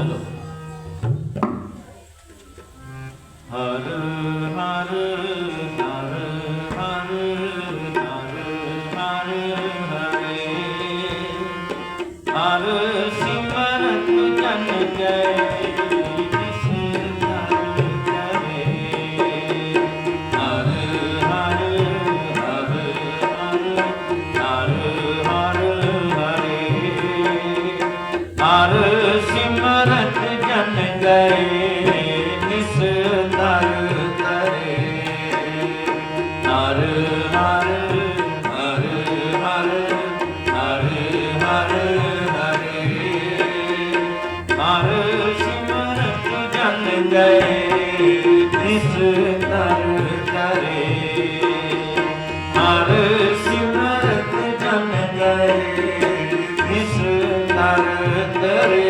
ਚਲੋ। ਹਰ ਹਰ ਹਰ ਹਰ ਹਰ ਹਰ ਹਰੇ। ਹਰ ਸਿਮਰਤ ਜੈ ਤਿਸ ਤਰ ਕਰੇ। ਹਰ ਸਿਮਰਤ ਜਨ ਤਰ ਕਰੇ।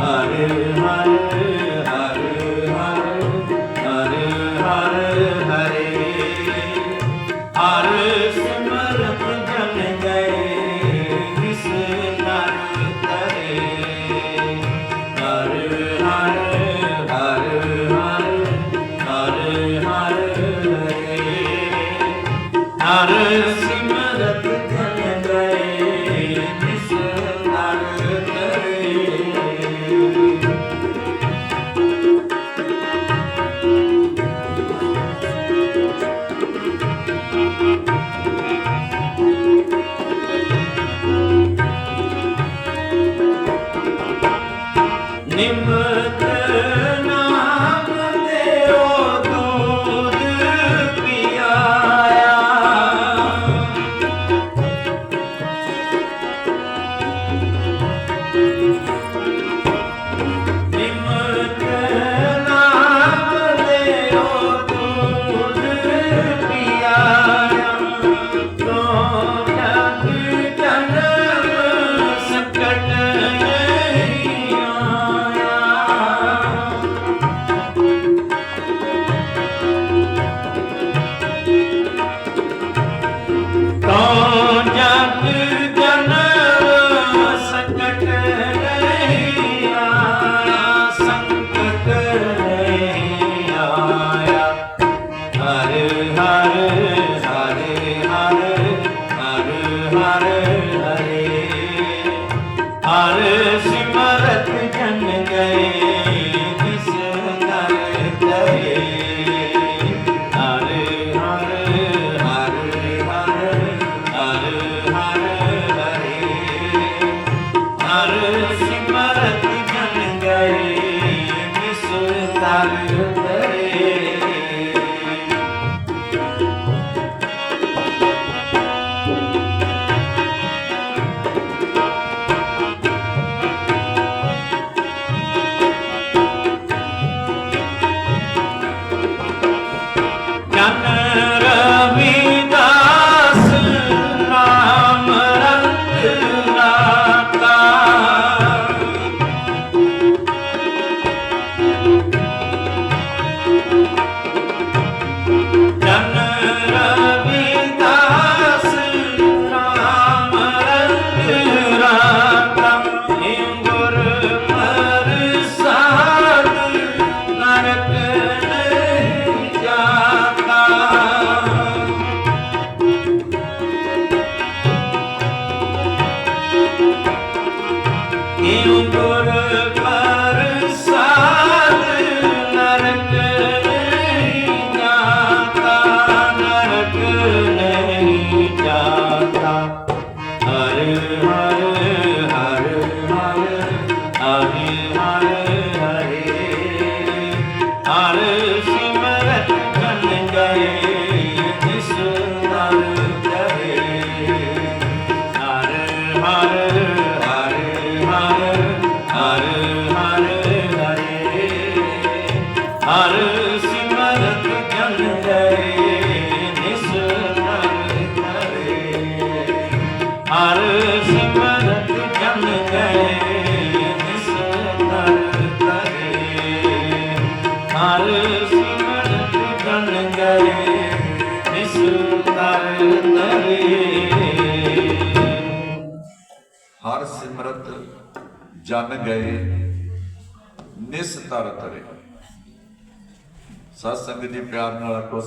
啊。Amen. Eu por ਸਿਮਰਤ ਜਨ ਗਏ ਨਿਸ ਤਰ ਤਰੇ। ਸਤ ਸੰਗਤ ਜੀ ਪਿਆਰ ਨਾਲ ਆਖੋ